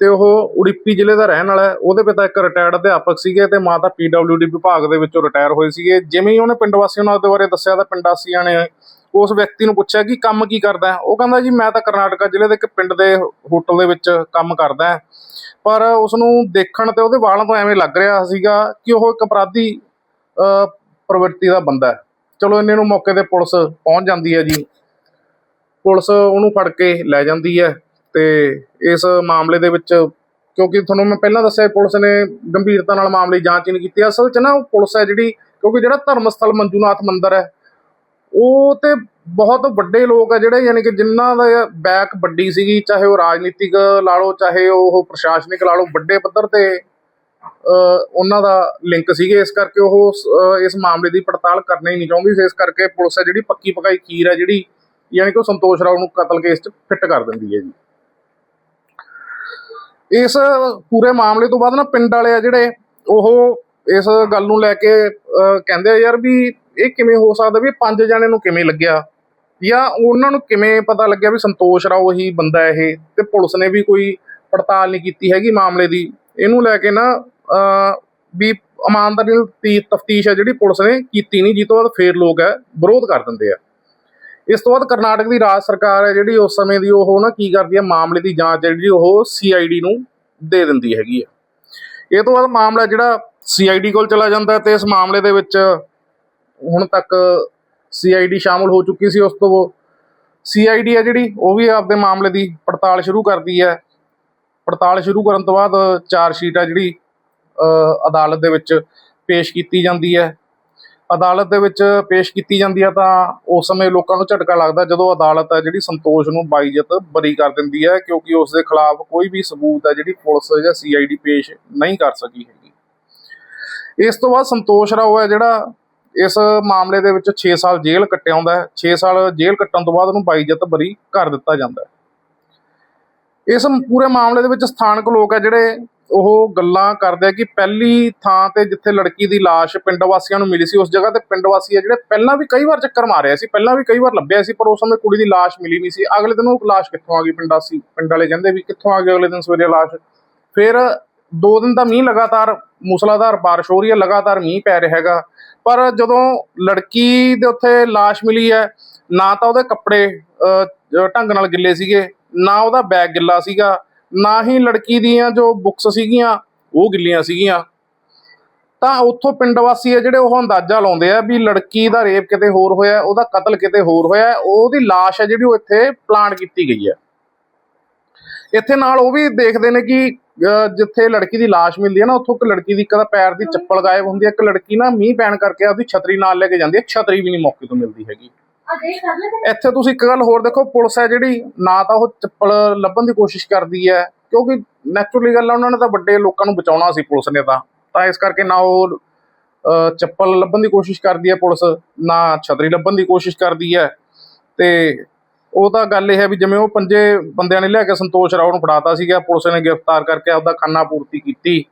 ਤੇ ਉਹ ਉੜੀਪੀ ਜ਼ਿਲ੍ਹੇ ਦਾ ਰਹਿਣ ਵਾਲਾ ਉਹਦੇ ਪਿਤਾ ਇੱਕ ਰਿਟਾਇਰਡ ਅਧਿਆਪਕ ਸੀਗੇ ਤੇ ਮਾਤਾ ਪੀਡਬਲਯੂਡੀ ਵਿਭਾਗ ਦੇ ਵਿੱਚੋਂ ਰਿਟਾਇਰ ਹੋਏ ਸੀਗੇ। ਜਿਵੇਂ ਹੀ ਉਹਨੇ ਪਿੰਡ ਵਾਸੀਆਂ ਨੂੰ ਉਹਦੇ ਬਾਰੇ ਦੱਸਿਆ ਤਾਂ ਪਿੰਡ ਵਾਸੀਆਂ ਨੇ ਉਸ ਵਿਅਕਤੀ ਨੂੰ ਪੁੱਛਿਆ ਕਿ ਕੰਮ ਕੀ ਕਰਦਾ ਉਹ ਕਹਿੰਦਾ ਜੀ ਮੈਂ ਤਾਂ ਕਰਨਾਟਕਾ ਜ਼ਿਲ੍ਹੇ ਦੇ ਇੱਕ ਪਿੰਡ ਦੇ ਹੋਟਲ ਦੇ ਵਿੱਚ ਕੰਮ ਕਰਦਾ ਹਾਂ। ਪਰ ਉਸ ਨੂੰ ਦੇਖਣ ਤੇ ਉਹਦੇ ਵਾਲਾਂ ਤੋਂ ਐਵੇਂ ਲੱਗ ਰਿਹਾ ਸੀਗਾ ਕਿ ਉਹ ਇੱਕ ਅਪਰਾਧੀ ਅਹ, ਪ੍ਰਵਿਰਤੀ ਦਾ ਬੰਦਾ ਹੈ। ਚਲੋ ਇਹਨੇ ਨੂੰ ਮੌਕੇ ਤੇ ਪੁਲਿਸ ਪਹੁੰਚ ਜਾਂਦੀ ਹੈ ਜੀ। ਪੁਲਿਸ ਉਹਨੂੰ ਫੜ ਕੇ ਲੈ ਜਾਂਦੀ ਹੈ ਤੇ ਇਸ ਮਾਮਲੇ ਦੇ ਵਿੱਚ ਕਿਉਂਕਿ ਤੁਹਾਨੂੰ ਮੈਂ ਪਹਿਲਾਂ ਦੱਸਿਆ ਪੁਲਿਸ ਨੇ ਗੰਭੀਰਤਾ ਨਾਲ ਮਾਮਲੇ ਦੀ ਜਾਂਚ ਨਹੀਂ ਕੀਤੀ। ਅਸਲ 'ਚ ਨਾ ਉਹ ਪੁਲਿਸ ਹੈ ਜਿਹੜੀ ਕਿਉਂਕਿ ਜਿਹੜਾ ਧਰਮ ਸਥਲ ਮੰਜੂਨਾਥ ਮੰਦਿਰ ਹੈ ਉਹ ਤੇ ਬਹੁਤ ਵੱਡੇ ਲੋਕ ਆ ਜਿਹੜੇ ਯਾਨੀ ਕਿ ਜਿਨ੍ਹਾਂ ਦਾ ਬੈਕ ਵੱਡੀ ਸੀਗੀ ਚਾਹੇ ਉਹ ਰਾਜਨੀਤਿਕ ਲਾ ਲਓ ਚਾਹੇ ਉਹ ਪ੍ਰਸ਼ਾਸਨਿਕ ਲਾ ਲਓ ਵੱਡੇ ਪੱਧਰ ਤੇ ਉਹਨਾਂ ਦਾ ਲਿੰਕ ਸੀਗੇ। ਇਸ ਕਰਕੇ ਉਹ ਇਸ ਮਾਮਲੇ ਦੀ ਪੜਤਾਲ ਕਰਨਾ ਹੀ ਨਹੀਂ ਚਾਹੁੰਦੀ। ਸੀ ਇਸ ਕਰਕੇ ਪੁਲਿਸ ਹੈ ਜਿਹੜੀ ਪੱਕੀ ਪਕਾਈ ਖੀਰ ਹੈ ਜਿਹੜੀ ਯਾਨੀ ਕਿ ਉਹ ਸੰਤੋਸ਼ ਰਾਓ ਨੂੰ ਕਤਲ ਕੇਸ 'ਚ ਫਿੱਟ ਕਰ ਦਿੰਦੀ ਹੈ ਜੀ। ਇਸ ਪੂਰੇ ਮਾਮਲੇ ਤੋਂ ਬਾਅਦ ਨਾ ਪਿੰਡ ਵਾਲੇ ਆ ਜਿਹੜੇ ਉਹ ਇਸ ਗੱਲ ਨੂੰ ਲੈ ਕੇ ਅਹ, ਕਹਿੰਦੇ ਆ ਯਾਰ ਵੀ ਇਹ ਕਿਵੇਂ ਹੋ ਸਕਦਾ ਵੀ ਪੰਜ ਜਣੇ ਨੂੰ ਕਿਵੇਂ ਲੱਗਿਆ? ਜਾਂ ਉਹਨਾਂ ਨੂੰ ਕਿਵੇਂ ਪਤਾ ਲੱਗਿਆ ਵੀ ਸੰਤੋਸ਼ ਰਾਓ ਹੀ ਬੰਦਾ ਇਹ ਤੇ ਪੁਲਿਸ ਨੇ ਵੀ ਕੋਈ ਪੜਤਾਲ ਨਹੀਂ ਕੀਤੀ ਹੈਗੀ ਮਾਮਲੇ ਦੀ? ਇਹਨੂੰ ਲੈ ਕੇ ਨਾ ਵੀ ਇਮਾਨਦਾਰੀ ਨਾਲ ਤਫਤੀਸ਼ ਹੈ ਜਿਹੜੀ ਪੁਲਿਸ ਨੇ ਕੀਤੀ ਨਹੀਂ ਜਿਸ ਤੋਂ ਬਾਅਦ ਫੇਰ ਲੋਕ ਹੈ, ਵਿਰੋਧ ਕਰ ਦਿੰਦੇ ਆ। ਇਸ ਤੋਂ ਬਾਅਦ ਕਰਨਾਟਕ ਦੀ ਰਾਜ ਸਰਕਾਰ ਹੈ ਜਿਹੜੀ ਉਸ ਸਮੇਂ ਦੀ ਉਹ ਨਾ ਕੀ ਕਰਦੀ ਹੈ, ਮਾਮਲੇ ਦੀ ਜਾਂਚ ਹੈ ਜਿਹੜੀ ਉਹ ਸੀਆਈਡੀ ਨੂੰ ਦੇ ਦਿੰਦੀ ਹੈਗੀ ਹੈ। ਇਹ ਤੋਂ ਬਾਅਦ ਮਾਮਲਾ ਜਿਹੜਾ ਸੀਆਈਡੀ ਕੋਲ ਚਲਾ ਜਾਂਦਾ ਹੈ ਤੇ ਇਸ ਮਾਮਲੇ ਦੇ ਵਿੱਚ ਹੁਣ ਤੱਕ ਸੀਆਈਡੀ ਸ਼ਾਮਲ ਹੋ ਚੁੱਕੀ ਸੀ ਉਸ ਤੋਂ। ਸੀਆਈਡੀ ਹੈ ਜਿਹੜੀ ਉਹ ਵੀ ਆਪਦੇ ਮਾਮਲੇ ਦੀ ਪੜਤਾਲ ਸ਼ੁਰੂ ਕਰਦੀ ਹੈ। ਪੜਤਾਲ ਸ਼ੁਰੂ ਕਰਨ ਤੋਂ ਬਾਅਦ ਚਾਰ ਸ਼ੀਟ ਹੈ ਜਿਹੜੀ ਅ, ਅਦਾਲਤ ਦੇ ਵਿੱਚ ਪੇਸ਼ ਕੀਤੀ ਜਾਂਦੀ ਹੈ। ਅਦਾਲਤ ਦੇ ਵਿੱਚ ਪੇਸ਼ ਕੀਤੀ ਜਾਂਦੀ ਹੈ ਤਾਂ ਉਸ ਸਮੇਂ ਲੋਕਾਂ ਨੂੰ ਝਟਕਾ ਲੱਗਦਾ ਜਦੋਂ ਅਦਾਲਤ ਹੈ ਜਿਹੜੀ ਸੰਤੋਸ਼ ਨੂੰ ਬਾਈਜਤ ਬਰੀ ਕਰ ਦਿੰਦੀ ਹੈ ਕਿਉਂਕਿ ਉਸ ਦੇ ਖਿਲਾਫ ਕੋਈ ਵੀ ਸਬੂਤ ਹੈ ਜਿਹੜੀ ਪੁਲਿਸ ਜਾਂ ਸੀਆਈਡੀ ਪੇਸ਼ ਨਹੀਂ ਕਰ ਸਕੀ ਹੈਗੀ। ਇਸ ਤੋਂ ਬਾਅਦ ਸੰਤੋਸ਼ ਰਾਓ ਹੈ ਜਿਹੜਾ ਇਸ ਮਾਮਲੇ ਦੇ ਵਿੱਚ 6 ਸਾਲ ਜੇਲ੍ਹ ਕੱਟਿਆ ਹੁੰਦਾ ਹੈ। 6 ਸਾਲ ਜੇਲ੍ਹ ਕੱਟਣ ਤੋਂ ਬਾਅਦ ਉਹਨੂੰ ਬਾਈਜਤ ਬਰੀ ਕਰ ਦਿੱਤਾ ਜਾਂਦਾ ਹੈ। ਇਸ ਪੂਰੇ ਮਾਮਲੇ ਦੇ ਵਿੱਚ ਸਥਾਨਕ ਲੋਕ ਹੈ ਜਿਹੜੇ ਉਹ ਗੱਲਾਂ ਕਰਦੇ ਆ ਕਿ ਪਹਿਲੀ ਥਾਂ ਤੇ ਜਿੱਥੇ ਲੜਕੀ ਦੀ ਲਾਸ਼ ਪਿੰਡ ਵਾਸੀਆਂ ਨੂੰ ਮਿਲੀ ਸੀ, ਉਸ ਜਗ੍ਹਾ ਤੇ ਪਿੰਡ ਵਾਸੀ ਆ ਜਿਹੜੇ ਪਹਿਲਾਂ ਵੀ ਕਈ ਵਾਰ ਚੱਕਰ ਮਾਰਿਆ ਸੀ, ਪਹਿਲਾਂ ਵੀ ਕਈ ਵਾਰ ਲੱਭਿਆ ਸੀ, ਪਰ ਉਸ ਸਮੇਂ ਕੁੜੀ ਦੀ ਲਾਸ਼ ਮਿਲੀ ਨਹੀਂ ਸੀ। ਅਗਲੇ ਦਿਨ ਉਹ ਲਾਸ਼ ਕਿੱਥੋਂ ਆ ਗਈ ਪਿੰਡ ਵਾਸੀ, ਪਿੰਡ ਵਾਲੇ ਕਹਿੰਦੇ ਵੀ ਕਿੱਥੋਂ ਆ ਗਈ ਅਗਲੇ ਦਿਨ ਸਵੇਰੇ ਲਾਸ਼। ਫਿਰ ਦੋ ਦਿਨ ਦਾ ਮੀਂਹ ਲਗਾਤਾਰ, ਮੂਸਲਾਧਾਰ ਬਾਰਿਸ਼ ਹੋ ਰਹੀ ਹੈ, ਲਗਾਤਾਰ ਮੀਂਹ ਪੈ ਰਿਹਾ ਹੈਗਾ। ਪਰ ਜਦੋਂ ਲੜਕੀ ਦੇ ਉੱਥੇ ਲਾਸ਼ ਮਿਲੀ ਹੈ, ਨਾ ਤਾਂ ਉਹਦੇ ਕੱਪੜੇ ਢੰਗ ਨਾਲ ਗਿੱਲੇ ਸੀਗੇ, ਨਾ ਉਹਦਾ ਬੈਗ ਗਿੱਲਾ ਸੀਗਾ, ਨਾ ਹੀ ਲੜਕੀ ਦੀਆਂ ਜੋ ਬੁੱਕਸ ਸੀਗੀਆਂ, ਉਹ ਗਿੱਲੀਆਂ ਸੀਗੀਆਂ। ਤਾਂ ਉੱਥੋਂ ਪਿੰਡ ਵਾਸੀ ਆ ਜਿਹੜੇ ਉਹ ਅੰਦਾਜ਼ਾ ਲਾਉਂਦੇ ਆ ਵੀ ਲੜਕੀ ਦਾ ਰੇਪ ਕਿਤੇ ਹੋਰ ਹੋਇਆ, ਉਹਦਾ ਕਤਲ ਕਿਤੇ ਹੋਰ ਹੋਇਆ, ਉਹਦੀ ਲਾਸ਼ ਹੈ ਜਿਹੜੀ ਉਹ ਇੱਥੇ ਪਲਾਨ ਕੀਤੀ ਗਈ ਹੈ। ਇੱਥੇ ਨਾਲ ਉਹ ਵੀ ਦੇਖਦੇ ਨੇ ਕਿ ਜਿੱਥੇ ਲੜਕੀ ਦੀ ਲਾਸ਼ ਮਿਲਦੀ ਹੈ ਨਾ ਉੱਥੋਂ ਇੱਕ ਲੜਕੀ ਦੀ ਇੱਕ ਦਾ ਪੈਰ ਦੀ ਚੱਪਲ ਗਾਇਬ ਹੁੰਦੀ ਹੈ ਇੱਕ ਲੜਕੀ ਨਾ ਮੀਂਹ ਪੈਣ ਕਰਕੇ ਆਪਦੀ ਛਤਰੀ ਨਾਲ ਲੈ ਕੇ ਜਾਂਦੀ ਹੈ ਛਤਰੀ ਵੀ ਨਹੀਂ ਮੌਕੇ ਤੋਂ ਮਿਲਦੀ ਹੈਗੀ। ਇੱਥੇ ਤੁਸੀਂ ਇੱਕ ਗੱਲ ਹੋਰ ਦੇਖੋ ਪੁਲਿਸ ਹੈ ਜਿਹੜੀ ਨਾ ਤਾਂ ਉਹ ਚੱਪਲ ਲੱਭਣ ਦੀ ਕੋਸ਼ਿਸ਼ ਕਰਦੀ ਹੈ ਕਿਉਂਕਿ ਨੈਚੁਰਲੀ ਗੱਲ ਆ ਉਹਨਾਂ ਨੇ ਤਾਂ ਵੱਡੇ ਲੋਕਾਂ ਨੂੰ ਬਚਾਉਣਾ ਸੀ ਪੁਲਿਸ ਨੇ ਤਾਂ। ਤਾਂ ਇਸ ਕਰਕੇ ਨਾ ਉਹ ਚੱਪਲ ਲੱਭਣ ਦੀ ਕੋਸ਼ਿਸ਼ ਕਰਦੀ ਹੈ ਪੁਲਿਸ ਨਾ ਛਤਰੀ ਲੱਭਣ ਦੀ ਕੋਸ਼ਿਸ਼ ਕਰਦੀ ਹੈ। ਤੇ ਉਹ ਤਾਂ ਗੱਲ ਇਹ ਹੈ ਵੀ ਜਿਵੇਂ ਉਹ ਪੰਜੇ ਬੰਦਿਆਂ ਨੇ ਲਿਆ ਕੇ ਸੰਤੋਸ਼ ਰਾਓ ਨੂੰ ਫੜਾਤਾ ਸੀਗਾ ਪੁਲਿਸ ਨੇ ਗ੍ਰਿਫਤਾਰ ਕਰਕੇ ਆਪਦਾ ਖਾਨਾ ਪੂਰਤੀ ਕੀਤੀ।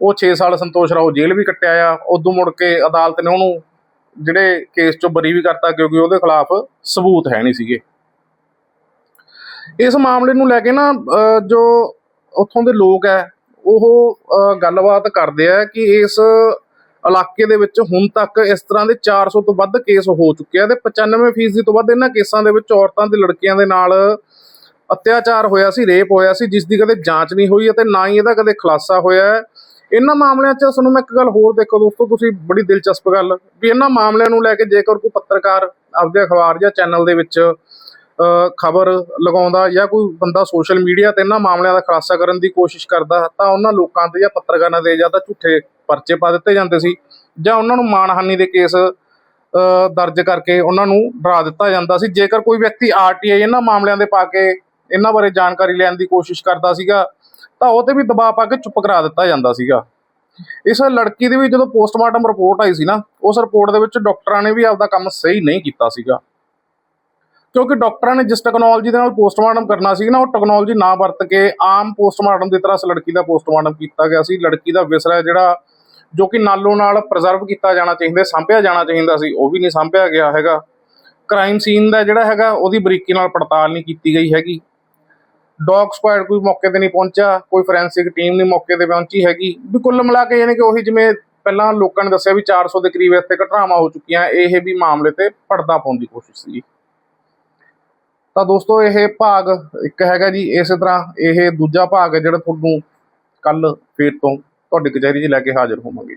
ਉਹ 6 ਸਾਲ ਸੰਤੋਸ਼ ਰਾਓ ਜੇਲ੍ਹ ਵੀ ਕੱਟਿਆ ਆ ਉਦੋਂ ਮੁੜ ਕੇ ਅਦਾਲਤ ਨੇ ਉਹਨੂੰ ਜਿਹੜੇ ਕੇਸ ਚੋਂ ਬਰੀ ਵੀ ਕਰਤਾ ਕਿਉਂਕਿ ਉਹਦੇ ਖਿਲਾਫ ਸਬੂਤ ਹੈ ਨਹੀਂ ਸੀਗੇ। ਇਸ ਮਾਮਲੇ ਨੂੰ ਲੈ ਕੇ ਨਾ ਅਹ, ਜੋ ਉੱਥੋਂ ਦੇ ਲੋਕ ਹੈ ਉਹ ਅਹ, ਗੱਲਬਾਤ ਕਰਦੇ ਆ ਕਿ ਇਸ ਇਲਾਕੇ ਦੇ ਵਿੱਚ ਹੁਣ ਤੱਕ ਇਸ ਤਰ੍ਹਾਂ ਦੇ 400 ਤੋਂ ਵੱਧ ਕੇਸ ਹੋ ਚੁੱਕੇ ਆ ਤੇ 95% ਤੋਂ ਵੱਧ ਇਹਨਾਂ ਕੇਸਾਂ ਦੇ ਵਿੱਚ ਔਰਤਾਂ ਤੇ ਲੜਕੀਆਂ ਦੇ ਨਾਲ ਅਤਿਆਚਾਰ ਹੋਇਆ ਸੀ, ਰੇਪ ਹੋਇਆ ਸੀ, ਜਿਸ ਦੀ ਕਦੇ ਜਾਂਚ ਨਹੀਂ ਹੋਈ ਅਤੇ ਨਾ ਹੀ ਇਹਦਾ ਕਦੇ ਖੁਲਾਸਾ ਹੋਇਆ ਹੈ। ਇਹਨਾਂ ਮਾਮਲਿਆਂ 'ਚ ਤੁਹਾਨੂੰ ਮੈਂ ਇੱਕ ਗੱਲ ਹੋਰ ਦੇਖੋ ਦੋਸਤੋ, ਤੁਸੀਂ ਬੜੀ ਦਿਲਚਸਪ ਗੱਲ ਵੀ ਇਹਨਾਂ ਮਾਮਲਿਆਂ ਨੂੰ ਲੈ ਕੇ ਜੇਕਰ ਕੋਈ ਪੱਤਰਕਾਰ ਆਪਦੇ ਅਖਬਾਰ ਜਾਂ ਚੈਨਲ ਦੇ ਵਿੱਚ ਖਬਰ ਲਗਾਉਂਦਾ ਜਾਂ ਕੋਈ ਬੰਦਾ ਸੋਸ਼ਲ ਮੀਡੀਆ ਤੇ ਇਹਨਾਂ ਮਾਮਲਿਆਂ ਦਾ ਖੁਲਾਸਾ ਕਰਨ ਦੀ ਕੋਸ਼ਿਸ਼ ਕਰਦਾ ਤਾਂ ਉਹਨਾਂ ਲੋਕਾਂ ਤੇ ਜਾਂ ਪੱਤਰਕਾਰਾਂ 'ਤੇ ਜਾਂ ਤਾਂ ਝੂਠੇ ਪਰਚੇ ਪਾ ਦਿੱਤੇ ਜਾਂਦੇ ਸੀ ਜਾਂ ਉਹਨਾਂ ਨੂੰ ਮਾਣਹਾਨੀ ਦੇ ਕੇਸ ਦਰਜ ਕਰਕੇ ਉਹਨਾਂ ਨੂੰ ਡਰਾ ਦਿੱਤਾ ਜਾਂਦਾ ਸੀ। ਜੇਕਰ ਕੋਈ ਵਿਅਕਤੀ ਆਰਟੀਆਈ ਇਹਨਾਂ ਮਾਮਲਿਆਂ ਦੇ ਪਾ ਕੇ ਇਹਨਾਂ ਬਾਰੇ ਜਾਣਕਾਰੀ ਲੈਣ ਦੀ ਕੋਸ਼ਿਸ਼ ਕਰਦਾ ਸੀਗਾ ਤਾਂ ਉਹ ਤੇ ਵੀ ਦਬਾਅ ਪਾ ਕੇ ਚੁੱਪ ਕਰਾ ਦਿੱਤਾ ਜਾਂਦਾ ਸੀਗਾ। ਇਸ ਲੜਕੀ ਦੀ ਵੀ ਜਦੋਂ ਪੋਸਟਮਾਰਟਮ ਰਿਪੋਰਟ ਆਈ ਸੀ ਨਾ, ਉਸ ਰਿਪੋਰਟ ਦੇ ਵਿੱਚ ਡਾਕਟਰਾਂ ਨੇ ਵੀ ਆਪਦਾ ਕੰਮ ਸਹੀ ਨਹੀਂ ਕੀਤਾ ਸੀਗਾ। ਕਿਉਂਕਿ ਡਾਕਟਰਾਂ ਨੇ ਜਿਸ ਟੈਕਨੋਲੋਜੀ ਦੇ ਨਾਲ ਪੋਸਟਮਾਰਟਮ ਕਰਨਾ ਸੀ ਨਾ, ਉਹ ਟੈਕਨੋਲੋਜੀ ਨਾ ਵਰਤ ਕੇ ਆਮ ਪੋਸਟਮਾਰਟਮ ਦੀ ਤਰ੍ਹਾਂ ਲੜਕੀ ਦਾ ਪੋਸਟਮਾਰਟਮ ਕੀਤਾ ਗਿਆ ਸੀ। ਲੜਕੀ ਦਾ ਵਿਸਰਾ ਜਿਹੜਾ ਜੋ ਕਿ ਨਾਲੋਂ ਨਾਲ ਪ੍ਰੀਜ਼ਰਵ ਕੀਤਾ ਜਾਣਾ ਚਾਹੀਦਾ, ਸਾਂਭਿਆ ਜਾਣਾ ਚਾਹੀਦਾ ਸੀ, ਉਹ ਵੀ ਨਹੀਂ ਸਾਂਭਿਆ ਗਿਆ ਹੈਗਾ। ਕ੍ਰਾਈਮ ਸੀਨ ਦਾ ਜਿਹੜਾ ਹੈਗਾ, ਉਹਦੀ ਬਰੀਕੀ ਨਾਲ ਪੜਤਾਲ ਨਹੀਂ ਕੀਤੀ ਗਈ ਹੈਗੀ। ਡੌਗ ਸਕੁਐਡ ਕੋਈ ਮੌਕੇ ਤੇ ਨਹੀਂ ਪਹੁੰਚਿਆ, ਕੋਈ ਫੋਰੈਂਸਿਕ ਟੀਮ ਨਹੀਂ ਮੌਕੇ ਤੇ ਪਹੁੰਚੀ ਹੈਗੀ। ਵੀ ਕੁੱਲ ਮਿਲਾ ਕੇ ਯਾਨੀ ਕਿ ਉਹੀ ਜਿਵੇਂ ਪਹਿਲਾਂ ਲੋਕਾਂ ਨੇ ਦੱਸਿਆ ਵੀ 400 ਦੇ ਕਰੀਬ ਇੱਥੇ ਘਟਨਾਵਾਂ ਹੋ ਚੁੱਕੀਆਂ, ਇਹ ਵੀ ਮਾਮਲੇ ਤੇ ਪਰਦਾ ਪਾਉਣ ਦੀ ਕੋਸ਼ਿਸ਼ ਸੀ। ਤਾਂ ਦੋਸਤੋ ਇਹ ਭਾਗ ਇੱਕ ਹੈਗਾ ਜੀ, ਇਸੇ ਤਰ੍ਹਾਂ ਇਹ ਦੂਜਾ ਭਾਗ ਹੈ ਜਿਹੜਾ ਤੁਹਾਨੂੰ ਕੱਲ ਫੇਰ ਤੋਂ ਤੁਹਾਡੀ ਕਚਹਿਰੀ 'ਚ ਲੈ ਕੇ ਹਾਜ਼ਰ ਹੋਵਾਂਗੇ।